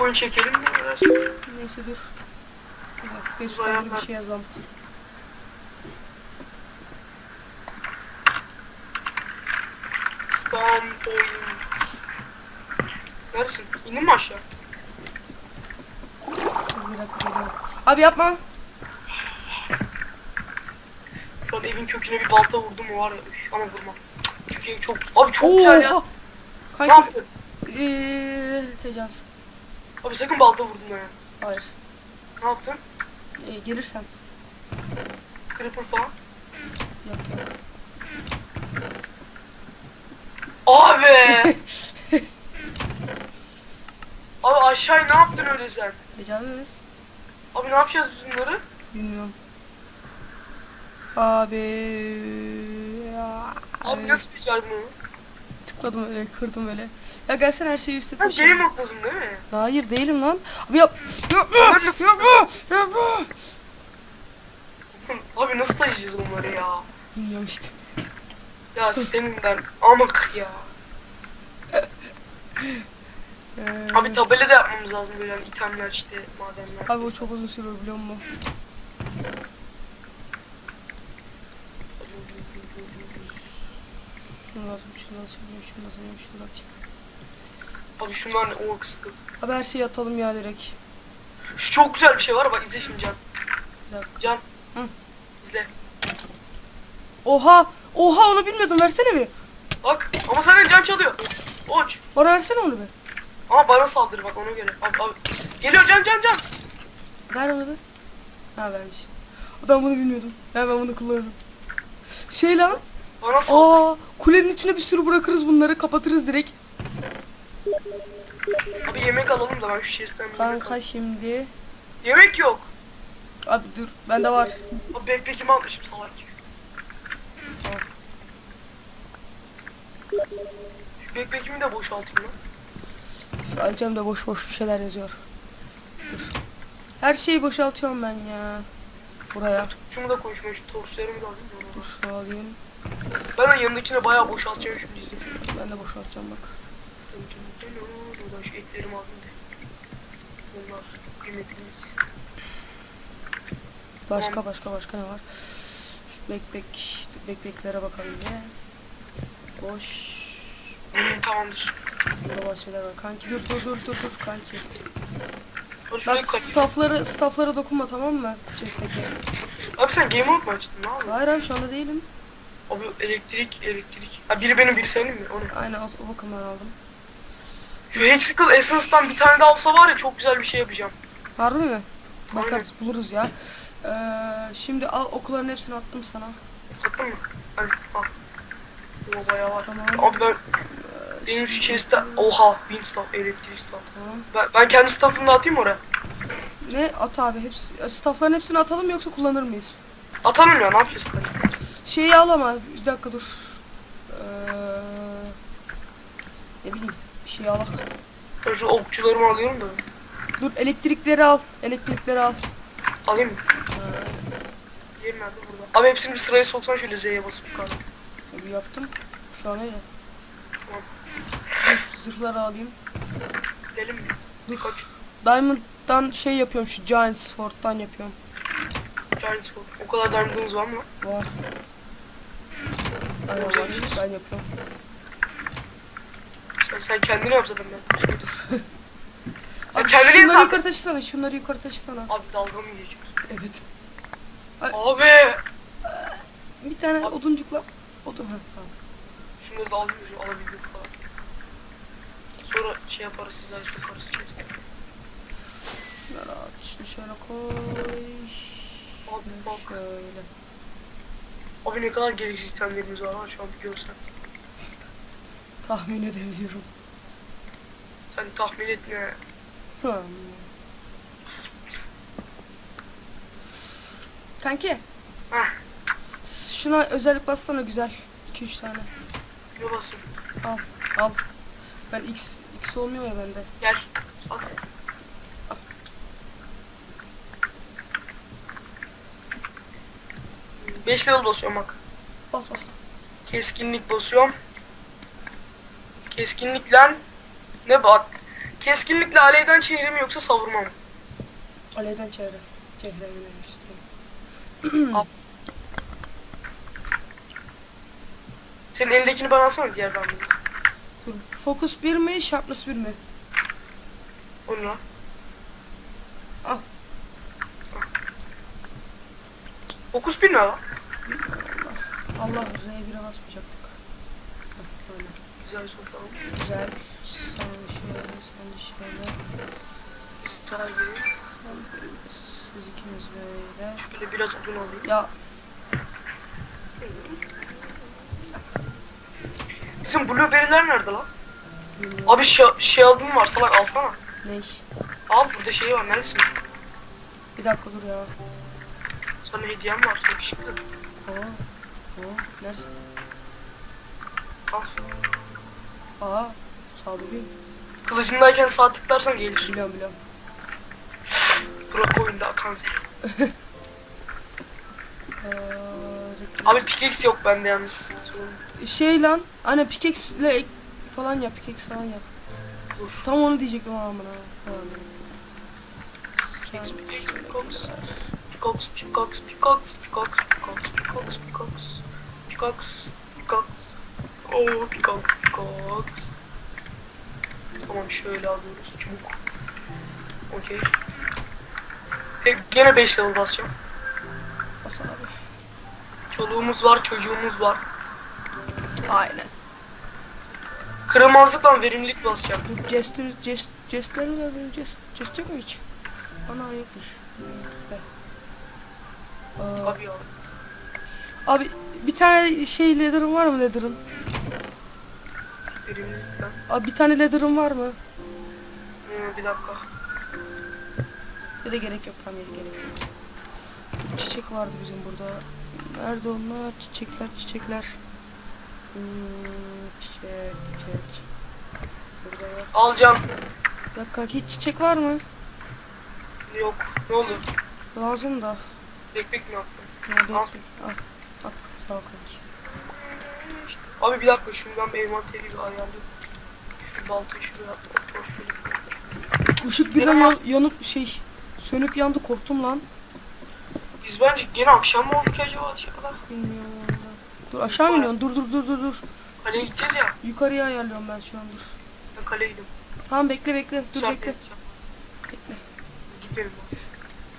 checkpoint çekelim mi? Neyse dur. Bir dakika, Facebook'ta Bayağı bir şey yazalım. Spam point. Neredesin? İndin mi aşağı? Bir dakika geliyorum. Abi yapma. Şu an evin köküne bir balta vurdum mu var ya. Üf, ama vurma. Çünkü ev çok... Abi çok güzel ya. Ne Kanki yaptın? eee tecavüz. Abi sakın balta vurdun ya. Hayır. Ne yaptın? Ee, gelirsen. Creeper falan. Yok yok. Abi! Abi aşağıya ne yaptın öyle sen? Tecavüz. Abi ne yapacağız biz bunları? Bilmiyorum. Abi. Abi nasıl becerdin onu? Tıkladım öyle kırdım öyle. Ya gelsene her şeyi Sen taşı. game moddasın değil mi? Hayır değilim lan. Abi yap. Yapma. Ben Yapma. Yapma. Abi nasıl taşıyacağız bunları ya? Bilmiyorum işte. Ya siteminden amık ya. Abi tabela da yapmamız lazım böyle hani itemler işte madenler. Abi o çok uzun sürüyor biliyor musun? Şunu lazım, şunu lazım, şunu lazım, şunu lazım. Abi şunlar ne o kısıtlı. Abi her şeyi atalım ya direkt. Şu çok güzel bir şey var bak izle şimdi Can. Bir dakika. Can. Hı. İzle. Oha! Oha onu bilmiyordum versene bir. Bak ama senden can çalıyor. Oç. Bana versene onu bir. Ama bana saldır bak ona göre. Abi, abi. Geliyor can can can. Ver onu bir. Ha vermiştin. Ben bunu bilmiyordum. Ya ben bunu kullanırım. Şey lan. Bana saldır. Aa, kulenin içine bir sürü bırakırız bunları kapatırız direkt. Abi yemek alalım da ben şu chest'ten yemek Kanka alayım. şimdi. Yemek yok. Abi dur bende var. Abi backpack'imi almışım salak. Şu backpack'imi de boşaltayım lan. Şu Alcem boş boş bir şeyler yazıyor. Dur. Her şeyi boşaltıyorum ben ya. Buraya. Şunu da koy şuna şu torçlarımı da alayım. Dur alayım. Ben de yanındakine bayağı boşaltacağım şimdi izle. Ben de boşaltacağım bak. Şu etlerimi alayım da. Bunlar kıymetimiz. Başka başka başka ne var? Şu backpack, backpacklere bakalım ya. Boş. Tamamdır. Burada bazı şeyler var. Kanki dur dur dur dur dur kanki. Bak staffları stafflara dokunma tamam mı? Chest'teki. Abi sen game mode mu açtın? Ne yapıyorsun? Hayır abi şu anda değilim. Abi elektrik, elektrik. Ha biri benim biri senin mi? O ne? Aynen o, o bakımdan aldım. Şu Hexical Essence'dan bir tane daha olsa var ya çok güzel bir şey yapacağım. Harbi mi? Bakarız buluruz ya. Ee, şimdi al okuların hepsini attım sana. Sattın mı? Hadi al. O bayağı var. Tamam. Abi ben benim şu chest'te oha bin staff elektrik staff. Tamam. Ben, ben kendi staff'ımı da atayım oraya. Ne at abi hepsi staffların hepsini atalım yoksa kullanır mıyız? Atalım ya ne yapacağız? Şeyi al ama bir dakika dur. Ee, ne bileyim bir şey al. Ben şu okçularımı alıyorum da. Dur elektrikleri al. Elektrikleri al. Alayım mı? Ee, Yerim nerede burada? Abi hepsini bir sıraya soksan şöyle Z'ye basıp yukarıda. bir yaptım. Şu an öyle. Tamam. Dur zırhları alayım. Gidelim mi? Dur. Birkaç Diamond'dan şey yapıyorum şu Giant Sword'dan yapıyorum. Giant Sword. O kadar diamond'ımız var mı? Var. Var. Güzelmiş. Ben yapıyorum. Sen, sen kendini yap zaten ben. Sen Abi kendini şunları yap. yukarı taşısana. Şunları yukarı taşısana. Abi dalga mı geçiyorsun? Evet. Abi! Bir tane Abi- oduncukla. Odun ha tamam. Şunları da alayım şu alabildiğim kadar. Sonra şey yaparız size sokarız kesin. Şunları at. Şunu şöyle koy. Abi bak. Şöyle. Abi ne kadar gereksiz itemlerimiz var şu an biliyorsan. Tahmin edebiliyorum. Sen tahmin etme. Hı. Kanki. Heh. Şuna özellik bassana güzel. 2-3 tane. Ne basayım? Al al. Ben X, X olmuyor ya bende. Gel. Al. 5 basıyorum bak. Bas bas. Keskinlik basıyorum. Keskinlikle ne bak? Keskinlikle aleyden çevirim yoksa savurmam. Aleyden çevre. Çevre işte. Senin elindekini bana alsana diğer ben bunu. Dur, focus 1 mi, sharpness 1 mi? Onu al. Al. Focus 1 ne? Allah R1'e basmayacaktık. Böyle. Güzel soru tamam. Güzel. Sen şöyle, sen şöyle. Sen- Siz ikiniz böyle. Şöyle biraz uzun alayım. Ya Bizim blueberry'ler nerede lan? bilmiyorum. Abi şey, şey aldın var salak alsana. Ne? Al burada şey var neredesin? Bir dakika dur ya. Sana hediyem var. Oo. Oo. Neresi? Al. Aa. Sağdurayım. Kılıcındayken sağ tıklarsan gelir. Biliyorum biliyorum. Bırak oyunda akan zehir. Ee, Abi pickaxe yok bende yalnız. Şey lan. Hani pickaxe ile falan yap. Pickaxe falan yap. Dur. Tam onu diyecektim. Tamam. Sen Pickaxe, pickaxe, pickaxe. Pickaxe, pickaxe, pickaxe, pickaxe, pickaxe, pickaxe, pickaxe, pickaxe. Oo pickaxe, pickaxe. Tamam şöyle alıyoruz çubuk. Okey. E, gene 5 level basacağım. Bas abi. Çoluğumuz var, çocuğumuz var. Aynen. Kırılmazlıkla verimlilik basacağım. Jester, jest, jestler mi var jest, jest yok mu hiç? Ana yokmuş. Abi ya. abi bir tane şey leather'ın var mı leather'ın? Verimlilikten. Abi bir tane leather'ın var mı? Hmm, bir dakika. Ya da gerek yok tam yeri gerek yok. Çiçek vardı bizim burada. Nerede onlar? Çiçekler çiçekler. Hmm, çiçek çiçek. Burada yok. Alacağım. Bir dakika hiç çiçek var mı? Yok. Ne oldu? Lazım da. Bekbek mi yaptın? Ya bekle. Al. Al. Kanki. Abi bir dakika şuradan bir envanteri bir ayarlayayım. Şu baltayı şuraya at. Boş bir Işık birden yan- yanıp şey sönüp yandı korktum lan. Biz bence gene akşam mı oldu ki acaba aşağıda? Bilmiyorum valla. Dur aşağı mı iniyorsun? Dur dur dur dur dur. Kaleye gideceğiz ya. Yukarıya ayarlıyorum ben şu an dur. Ben kaleye gidiyorum. Tamam bekle bekle. Dur Sen bekle. Bekle. Gitmeyelim bak.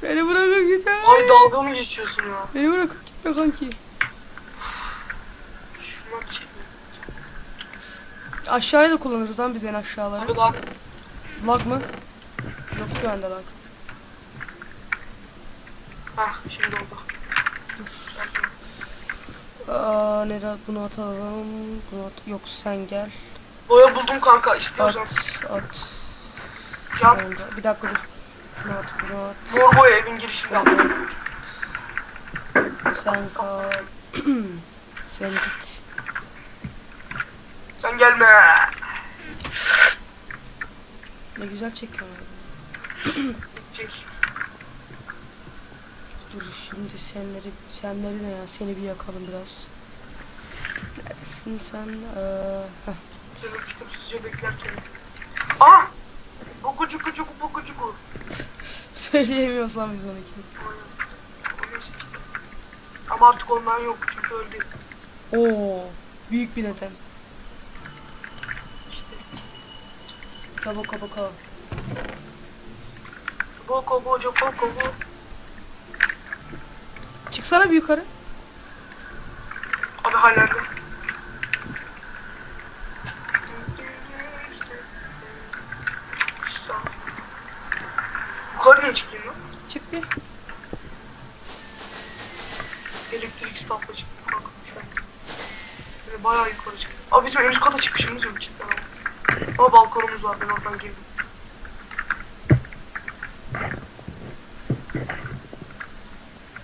Beni bırakın gitme. Ay dalga mı geçiyorsun ya? Beni bırakın gitme kanki. Şundan bir şey mi? Aşağıya da kullanırız lan biz en aşağıları. Abi lan Lag mı? Yok şu anda lag. Hah şimdi oldu. Dur. Aa nereye bunu atalım. Bunu at. Yok sen gel. Boya buldum kanka At istiyorsan. at. Yap. Onda. Bir dakika dur. Bunu at bunu at. Mor boya evin girişinde. Sen kal. sen git. Sen gelme. Ne güzel çekiyor. Çek. Dur şimdi senleri senleri ne ya seni bir yakalım biraz. Neredesin sen? Ee, heh. Seni fütursuzca beklerken. Aa! Buku cuku cuku buku cuku. Söyleyemiyorsam biz onu ki. Ama artık ondan yok çünkü öldü. Oo, büyük bir neden. Kaba kaba kaba. Boko boca boko bo. Çıksana bir yukarı. Abi hallendi. Yukarı niye çıkayım lan? Çık bir. Elektrik stafla çıktım kanka. Şöyle. Böyle bayağı yukarı çıktım. Abi bizim en üst kata çıkışımız yok cidden Ama balkonumuz var ben oradan girdim.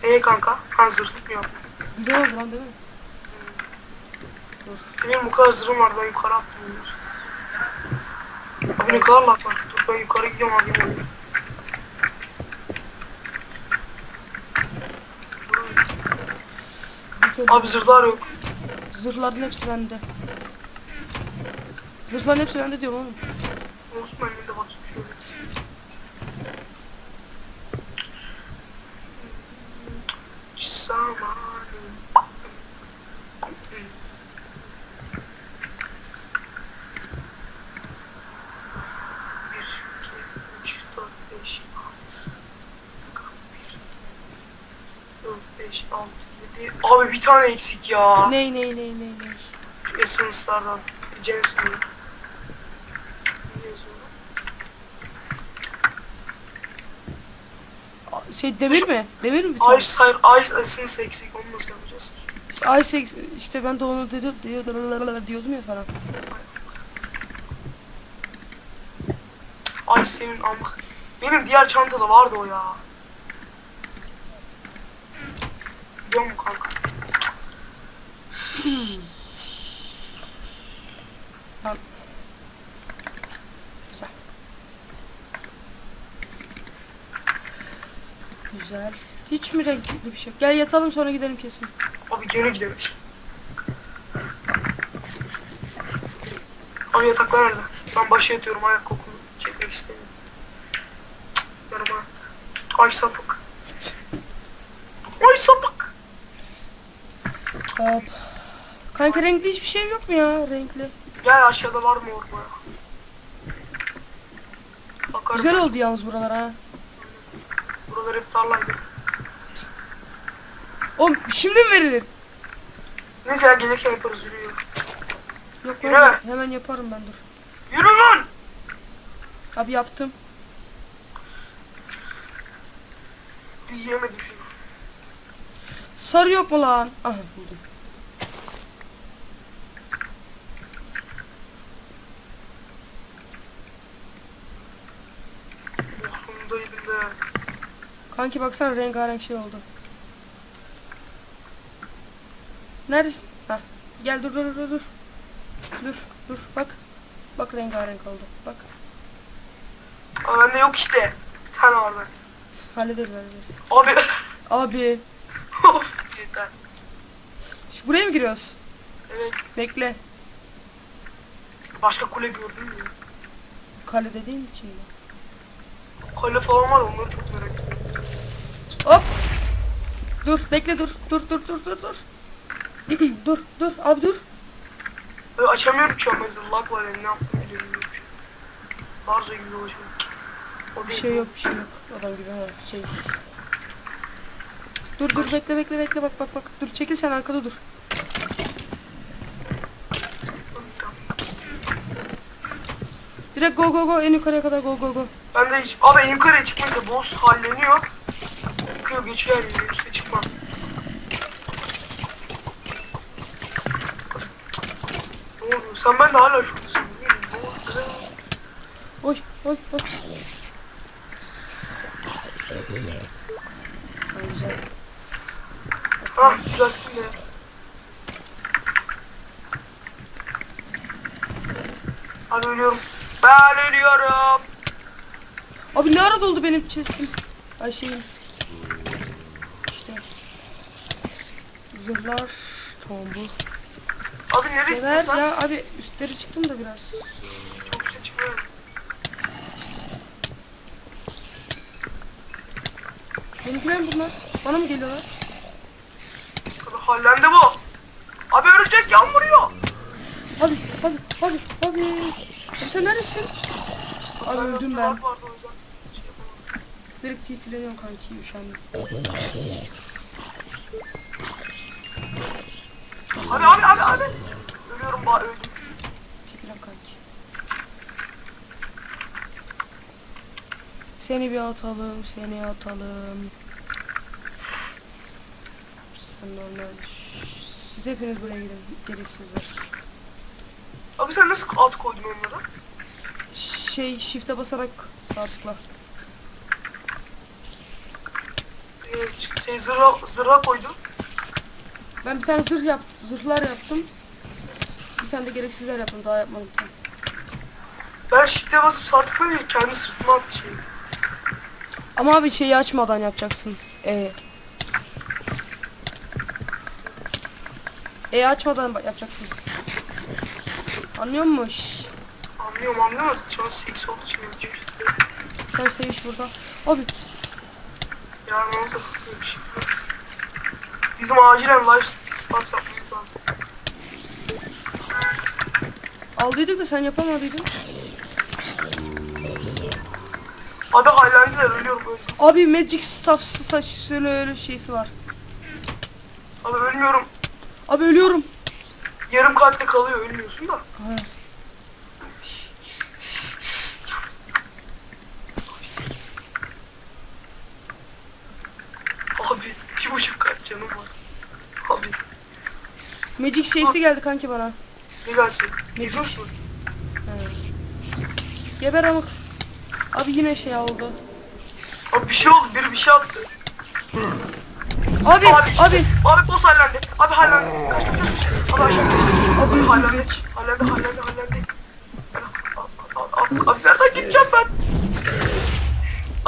Ee kanka? Ha zırhlık mı yaptın? Güzel oldu lan değil mi? Dur. Benim bu kadar zırhım var ben yukarı attım bunlar. Abi ne kadar laf var. Dur ben yukarı gidiyorum abi. Abi zırhlar yok. Zırhların hepsi bende. Zırhların hepsi bende diyor oğlum. Osman elinde bakayım şöyle. Abi bir tane eksik ya. Ney ney ney ney ney. Şu essence'lardan. Jameson'un. Şey demir mi? Demir mi? Ice, hayır, Ice Essence eksik. Onu nasıl yapacağız? Ay seks işte ben de onu dedim diyor, diyordum ya sana. Ay senin amk. Benim diğer çantada vardı o ya. Biliyor musun kanka? Güzel. Güzel. Hiç mi renkli bir şey? Gel yatalım sonra gidelim kesin. Abi gene gidelim. Abi yataklar nerede? Ben başa yatıyorum ayak kokunu çekmek istemiyorum. Yarım at. Ay sapık. Ay sapık. Hop. Kanka renkli hiçbir şey yok mu ya renkli? Gel aşağıda var mı orada? Bakarım. Güzel oldu yalnız buralar ha. Buralar hep tarlaydı. Oğlum şimdi mi verilir? Neyse gelirken yaparız yürüyor. Yok Yürü. lan hemen yaparım ben dur. Yürü lan! Abi yaptım. Yiyemedim şunu. Sarı yok mu lan? Aha buldum. Kanki baksana rengarenk şey oldu. Neredesin? Hah. Gel dur dur dur dur. Dur dur bak. Bak rengarenk oldu. Bak. Bende yok işte. Bir tane var ben. Hallederiz hallederiz. Abi. Abi. of yeter. Şu buraya mı giriyoruz? Evet. Bekle. Başka kule gördün mü? Kale dediğin için mi? Kale falan var onları çok merak ediyorum. Hop. Dur bekle dur. Dur dur dur dur dur. dur dur abi dur. Böyle açamıyorum şu an mesela lag var yani ne yaptım bilmiyorum. Barzo gibi dolaşıyorum. O Bir şey yok bir şey yok. Adam gibi ha şey. Dur dur bekle bekle bekle bak bak bak. Dur çekil sen arkada dur. Direkt go go go en yukarıya kadar go go go. Ben de hiç... Abi en yukarıya çıkmayınca boss halleniyor. Yıkıyor geçiyor yeri üste çıkmam. Ne oluyor? Sen ben de hala şuradasın. Oy oy oy. Güzel. Ha düzelttim de. Hadi ölüyorum. Ben ölüyorum. Abi ne ara doldu benim chest'im? Ay şeyim. İşte. Zırhlar. Tombu. Abi nereye gittin Neler sen? ya abi üstleri çıktım da biraz. Çok üste çıkmıyorum. Benimkiler mi bunlar? Bana mı geliyorlar? Tabii hallendi bu. Abi örümcek yan vuruyor. Abi abi abi abi. Abi sen neredesin? Abi Ben öldüm ben. Direkt tipleniyorum kanki üşendim. Abi abi abi abi. Ölüyorum bari öldüm. Çekilem kanki. Seni bir atalım, seni atalım. Sen normal. Siz hepiniz buraya gidin, gereksizler. Abi sen nasıl alt koydun onları? Şey, shift'e basarak sağ tıkla. Ee, şey zırha, zırha koydum. Ben bir tane zırh yap, zırhlar yaptım. Bir tane de gereksizler yaptım, daha yapmadım. Ben shift'e basıp sağ tıklayınca kendi sırtıma attı şeyi. Ama abi şeyi açmadan yapacaksın. E. E açmadan bak- yapacaksın. Anlıyor musun? Anlıyorum anlıyorum. Şu an 8 olduğu için ölecek. Sen seviş burada. Abi Ya ne oldu? Böyle bir şey. Bizim acilen live start yapmamız lazım. aldıydık da sen yapamadıydın. Abi hallendiler ölüyorum öldüm. Abi Magic Staff saç öyle şeysi var. Abi ölmüyorum. Abi ölüyorum. Yarım kalpte kalıyor ölmüyorsun da. Ha. Abi sekiz. Abi bir buçuk kalp canım var. Abi Magic şeysi geldi kanki bana. ne gelsin? Mı? Evet. Geber amık. Abi yine şey oldu. Abi bir şey oldu biri bir şey attı. Abi Abi işte. abi. Abi boss hallendi. Abi hallendi. Kaç kaç kaç. Abi aşağı kaç. Abi hallendi. Hallendi hallendi hallendi. Abi, abi, abi nereden gideceğim ben?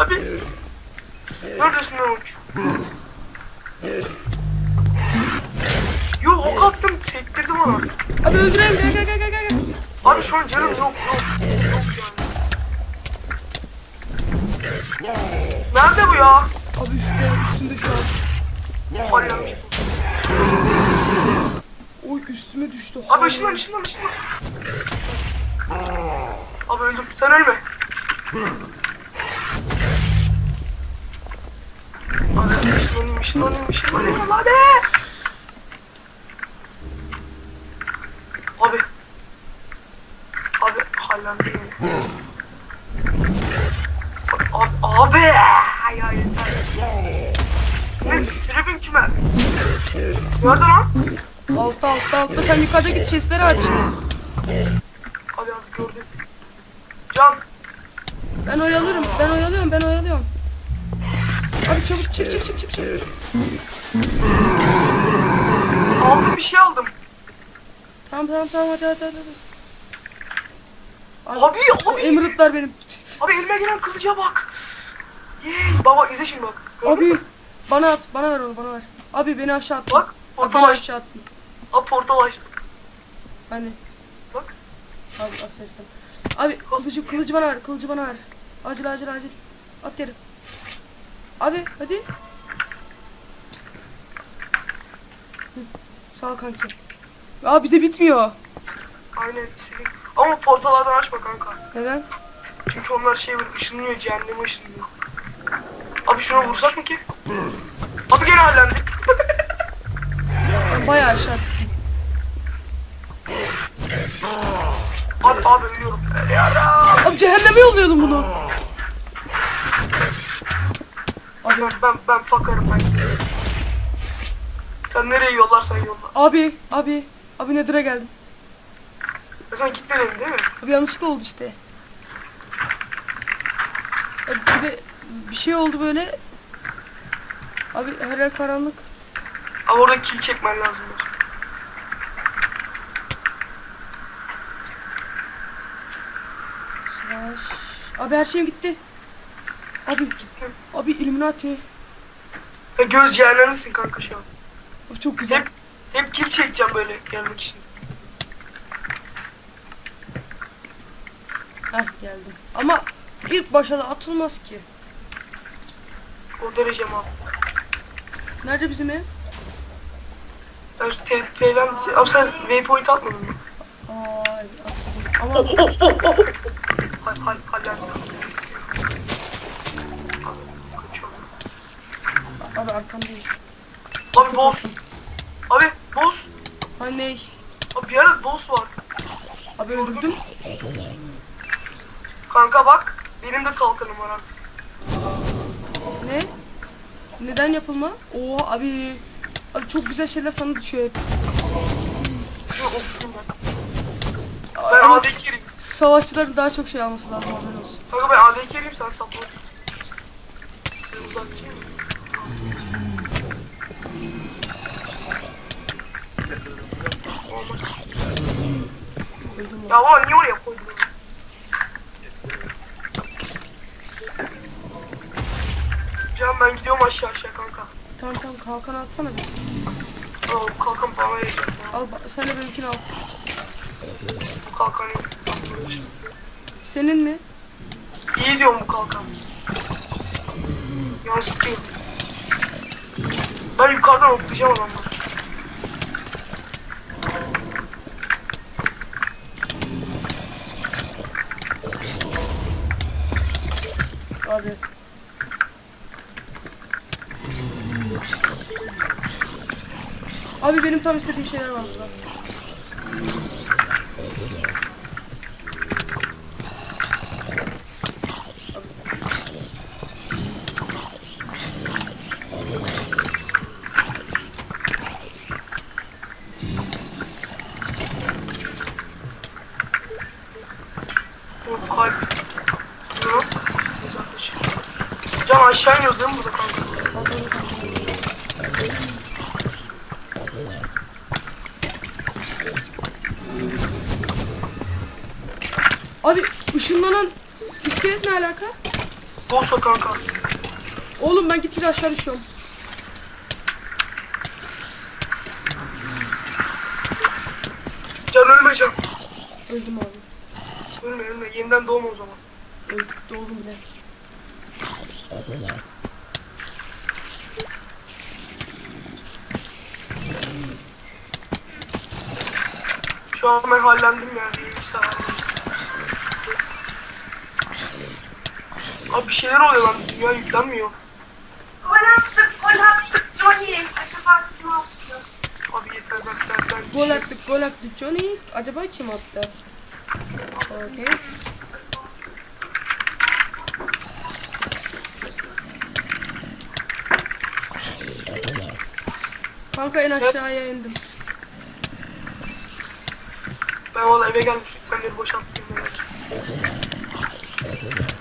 Abi. Neredesin lan sektirdi bana. Abi öldürelim gel gel gel gel gel. Abi şu an canım yok yok. Yok yani. Nerede bu ya? Abi üstte üstünde şu an. Bu. Oy üstüme düştü. Abi ışınlan ışınlan ışınlan. Abi öldüm. Sen ölme. Abi ışınlanayım ışınlanayım ışınlanayım hadi. Abi. Abi hallendi beni. Abi, abi. Ya yeter. Ne? Sürübüm kime? Nerede lan? Altta altta altta sen yukarıda git chestleri aç. Abi abi gördüm. Can. Ben oyalıyorum ben oyalıyorum ben oyalıyorum. Abi çabuk çık çık çık çık çık. Aldım bir şey aldım. Tamam tamam tamam hadi hadi hadi. hadi. Abi abi. Emerald'lar benim. Abi elime gelen kılıca bak. Yey. Baba izle şimdi bak. Gördün Abi mü? bana at bana ver onu bana ver. Abi beni aşağı at. Bak. Portal açtı. aşağı attın. Abi portal açtı. Hani Bak. abi sana. Abi kılıcı kılıcı bana ver kılıcı bana ver. Acil acil acil. At yere. Abi hadi. Hı, Sağ ol kanki. Abi bir de bitmiyor. Aynen istediğim. Ama portallardan açma kanka. Neden? Çünkü onlar şey böyle ışınlıyor. Cehenneme ışınlıyor. Abi şuna vursak mı ki? Abi gene hallendi. Ben bayağı aşağı abi abi ölüyorum. Ölüyorum. Abi cehenneme yolluyordum bunu. Abi ben ben, ben fakarım ben. Sen nereye yollarsan yolla. Abi abi. Abi Nedir'e geldim. Ya sen gitmedin değil mi? Abi yanlışlıkla oldu işte. Abi bir de bir şey oldu böyle. Abi her yer karanlık. Abi orada kill çekmen lazım. Slash. Abi her şeyim gitti. Abi abi Illuminati. Ya göz cehennemlisin kanka şu an. Abi çok güzel. Hep hep kill çekeceğim böyle gelmek için. Heh geldim. Ama ilk başta da atılmaz ki. O derece abi? Nerede bizim ev? Ben şu TP'den Abi sen waypoint atmadın mı? Atladım. Ama Oh oh oh oh. Hal hal hallendi. Abi kaçıyorum. abi arkamdayım. Abi boss. Abi boss. Hani Abi bir yerde boss var. abi öldürdüm. Kanka bak. Benim de kalkanım var artık. Ne? Neden yapılma? Oo abi. Abi çok güzel şeyler sana düşüyor hep. Ben. Ama AD carry'im. savaşçıların daha çok şey alması lazım haberin olsun. Kanka ben AD carry'im sen support. Ben uzakçıyım. Öldüm lan. Ya baba niye oraya koydun? Can ben gidiyorum aşağı aşağı kanka. Tamam tamam kalkan atsana bir. Al kalkan bana verecek. Al sen de benimkini al. Bu kalkan yok. Senin mi? İyi diyorum bu kalkan. Yansıtıyor. Ben yukarıdan oklayacağım adamları. Abi benim tam istediğim şeyler var burada. Can aşağı iniyoruz değil mi burada O kanka. Oğlum ben gitgide aşağı düşüyorum. Can ölme can. Öldüm abi. Ölme ölme. Yeniden doğma o zaman. Öldüm, doğdum bile. Şu an ben hallendim yani. Bir Abi bir şeyler oluyor lan. Dünya yüklenmiyor. Gol attık, gol attık Johnny. Acaba kim attı? Abi yeter ben ben ben. Gol attık, gol attık. Johnny acaba kim attı? Okey. Kanka en aşağıya indim. Ben valla eve gelmiş yüklenleri boşalttım. merak Abi.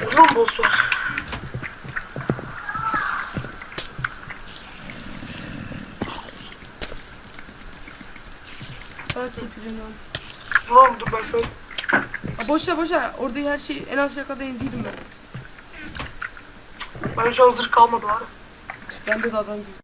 Zaman boss var. Bana tepkileniyorum. Dur oğlum dur ben sana. Aa, boşa boşa. Orada her şey en aşağı kadar indiydim ben. Ben şu an zırh kalmadı var. Bende de adam gibi.